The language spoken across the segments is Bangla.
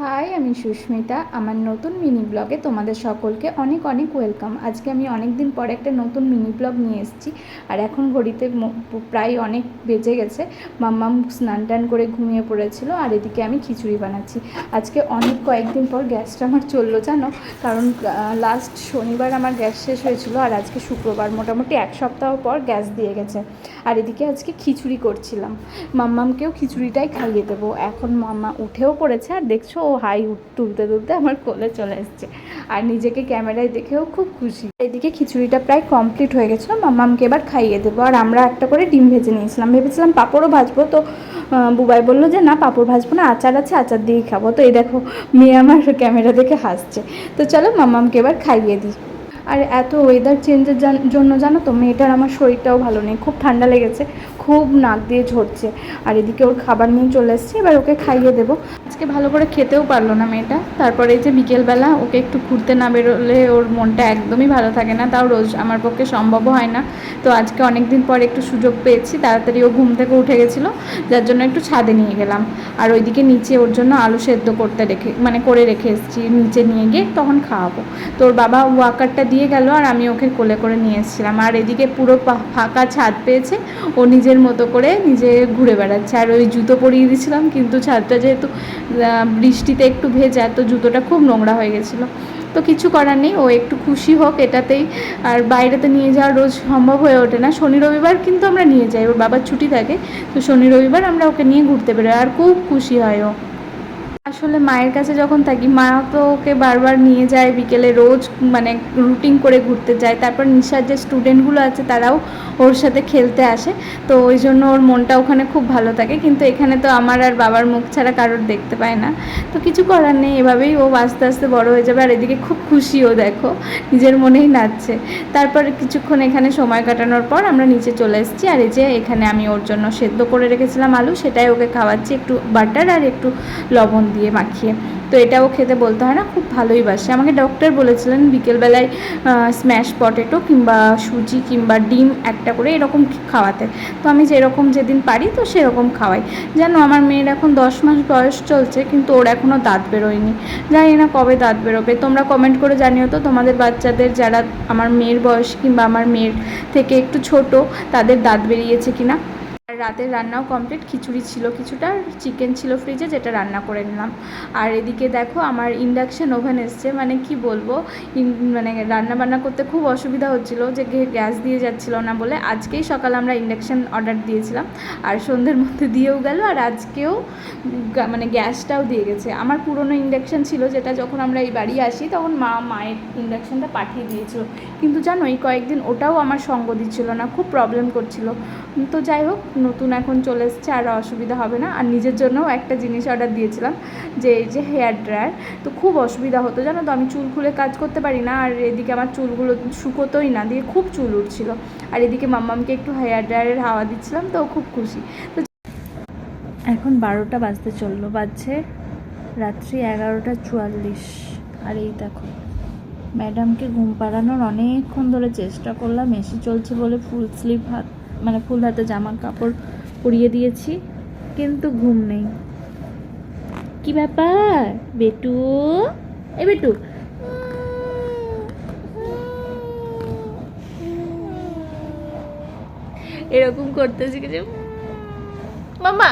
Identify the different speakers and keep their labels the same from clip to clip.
Speaker 1: হাই, আমি সুস্মিতা। আমার নতুন মিনি ব্লগে তোমাদের সকলকে অনেক অনেক ওয়েলকাম। আজকে আমি অনেক দিন পরে একটা নতুন মিনি ব্লগ নিয়ে এসেছি। আর এখন ঘড়িতে প্রায় অনেক বেজে গেছে। মাম্মাম স্নান টান করে ঘুমিয়ে পড়েছিল আর এদিকে আমি খিচুড়ি বানাচ্ছি। আজকে অনেক কয়েকদিন পর গ্যাসটা আমার চলল, জানো? কারণ লাস্ট শনিবার আমার গ্যাস শেষ হয়েছিল আর আজকে শুক্রবার মোটামুটি এক সপ্তাহ পর গ্যাস দিয়ে গেছে। আর এদিকে আজকে খিচুড়ি করছিলাম। মাম্মামকেও খিচুড়িটাই খাইয়ে দেবো। এখন মাম্মা উঠেও পড়েছে আর দেখছ ও হাই তুলতে তুলতে আমার কোলে চলে এসছে। আর নিজেকে ক্যামেরায় দেখেও খুব খুশি। এদিকে খিচুড়িটা প্রায় কমপ্লিট হয়ে গেছিল মাম্মামকে এবার খাইয়ে দেবো। আর আমরা একটা করে ডিম ভেজে নিয়েছিলাম। ভেবেছিলাম পাঁপড়ও ভাজবো, তো বুবাই বলল যে, না, পাঁপড় ভাজবো না, আচার আছে, আচার দিয়েই খাব। তো এই দেখো, মেয়ে আমার ক্যামেরা দেখে হাসছে। তো চলো মাম্মামকে এবার খাইয়ে দিই। আর এত ওয়েদার চেঞ্জের জন্য জানো তো, মেয়েটার আমার শরীরটাও ভালো নেই, খুব ঠান্ডা লেগেছে। খুব নাক দিয়ে ঝরছে। আর এদিকে ওর খাবার নিয়ে চলে এসছে, এবার ওকে খাইয়ে দেবো। আজকে ভালো করে খেতেও পারল না মেয়েটা। তারপরে এই যে বিকেলবেলা ওকে একটু ঘুরতে না বেরোলে ওর মনটা একদমই ভালো থাকে না। তাও রোজ আমার পক্ষে সম্ভবও হয় না। তো আজকে অনেক দিন পর একটু সুযোগ পেয়েছি, তাড়াতাড়ি ও ঘুম থেকে উঠে গেছিল, যার জন্য একটু ছাদে নিয়ে গেলাম। আর ওইদিকে নিচে ওর জন্য আলু সেদ্ধ করতে রেখে মানে করে রেখে এসেছি, নিচে নিয়ে গিয়ে তখন খাওয়াবো। তো ওর বাবা ওয়াকারটা দিয়ে গেল আর আমি ওকে কোলে করে নিয়ে এসেছিলাম। আর এদিকে পুরো ফাঁকা ছাদ পেয়েছে, ও নিজের মতো করে নিজে ঘুরে বেড়াচ্ছে। আর ওই জুতো পরিয়ে দিয়েছিলাম, কিন্তু ছাদটা যেহেতু বৃষ্টিতে একটু ভেজা, তো জুতোটা খুব নোংরা হয়ে গেছিল। তো কিছু করার নেই, ও একটু খুশি হোক এটাতেই। আর বাইরেতে নিয়ে যাওয়া রোজ সম্ভব হয়ে ওঠে না। শনি, রবিবার কিন্তু আমরা নিয়ে যাই, ওর বাবার ছুটি থাকে। তো শনি, রবিবার আমরা ওকে নিয়ে ঘুরতে বেরোই, আর খুব খুশি হয় ও। আসলে মায়ের কাছে যখন থাকি, মা তো ওকে বারবার নিয়ে যায় বিকেলে রোজ মানে রুটিন করে ঘুরতে যায়। তারপর নিশার যে স্টুডেন্টগুলো আছে, তারাও ওর সাথে খেলতে আসে। তো ওই জন্য ওর মনটা ওখানে খুব ভালো থাকে। কিন্তু এখানে তো আমার আর বাবার মুখ ছাড়া কারোর দেখতে পায় না। তো কিছু করার নেই, এভাবেই ও আস্তে আস্তে বড় হয়ে যাবে। আর এদিকে খুব খুশিও দেখো, নিজের মনেই নাচছে। তারপর কিছুক্ষণ এখানে সময় কাটানোর পর আমরা নিচে চলে এসেছি। আর এই যে এখানে আমি ওর জন্য সেদ্ধ করে রেখেছিলাম আলু, সেটাই ওকে খাওয়াচ্ছি। একটু বাটার আর একটু লবণ দিয়ে মাখিয়ে। তো এটাও খেতে বলতে হয় না, খুব ভালোই বাসে। আমাকে ডক্টর বলেছিলেন বিকেলবেলায় স্ম্যাশ পটেটো কিংবা সুজি কিংবা ডিম একটা করে এরকম খাওয়াতে। তো আমি যেরকম যেদিন পারি তো সেরকম খাওয়াই। জানো আমার মেয়ের এখন দশ মাস বয়স চলছে, কিন্তু ওর এখনও দাঁত বেরোয়নি। জানি না কবে দাঁত বেরোবে। তোমরা কমেন্ট করে জানিও তো, তোমাদের বাচ্চাদের যারা আমার মেয়ের বয়স কিংবা আমার মেয়ের থেকে একটু ছোট, তাদের দাঁত বেরিয়েছে কিনা। আর রাতের রান্নাও কমপ্লিট খিচুড়ি ছিল কিছুটা চিকেন ছিল ফ্রিজে যেটা রান্না করে নিলাম। আর এদিকে দেখো আমার ইন্ডাকশন ওভেন এসছে মানে কি বলব মানে রান্না বান্না করতে খুব অসুবিধা হচ্ছিল যে গ্যাস দিয়ে যাচ্ছিল না বলে। আজকেই সকালে আমরা ইন্ডাকশান অর্ডার দিয়েছিলাম, আর সন্ধ্যের মধ্যে দিয়েও গেল, আর আজকেও মানে গ্যাসটাও দিয়ে গেছে। আমার পুরনো ইন্ডাকশান ছিল যেটা যখন আমরা এই বাড়ি আসি, তখন মা মায়ের ইন্ডাকশানটা পাঠিয়ে দিয়েছিল। কিন্তু জানো এই কয়েকদিন ওটাও আমার সঙ্গ দিচ্ছিল না, খুব প্রবলেম করছিল। তো যাই হোক নতুন এখন চলে এসছে, আর অসুবিধা হবে না। আর নিজের জন্যও একটা জিনিস অর্ডার দিয়েছিলাম, যে এই যে হেয়ার ড্রায়ার তো খুব অসুবিধা হতো, জানো তো? আমি চুল খুলে কাজ করতে পারি না, আর এদিকে আমার চুলগুলো শুকোতোই না, দিয়ে খুব চুল উঠছিল আর এদিকে মাম্মামকে একটু হেয়ার ড্রায়ারের হাওয়া দিচ্ছিলাম, তো খুব খুশি। তো এখন বারোটা বাজতে চলল, বাজছে রাত্রি এগারোটা চুয়াল্লিশ। আর এই দেখো ম্যাডামকে ঘুম পাড়ানোর অনেকক্ষণ ধরে চেষ্টা করলাম, এসি চলছে বলে ফুল স্লিপ হাত মানে ফুল হাতে জামা কাপড় পরিয়ে দিয়েছি, কিন্তু ঘুম নেই। কি ব্যাপার? বেটু? এ বেটু। এরকম করতে শিখেছে। মামা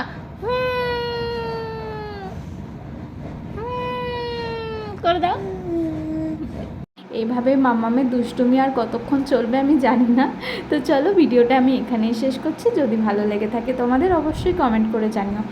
Speaker 1: করে দাও। এইভাবে মামামের দুষ্টুমি আর কতক্ষণ চলবে আমি জানি না। তো চলো ভিডিওটা আমি এখানেই শেষ করছি। যদি ভালো লেগে থাকে তোমাদের অবশ্যই কমেন্ট করে জানিও।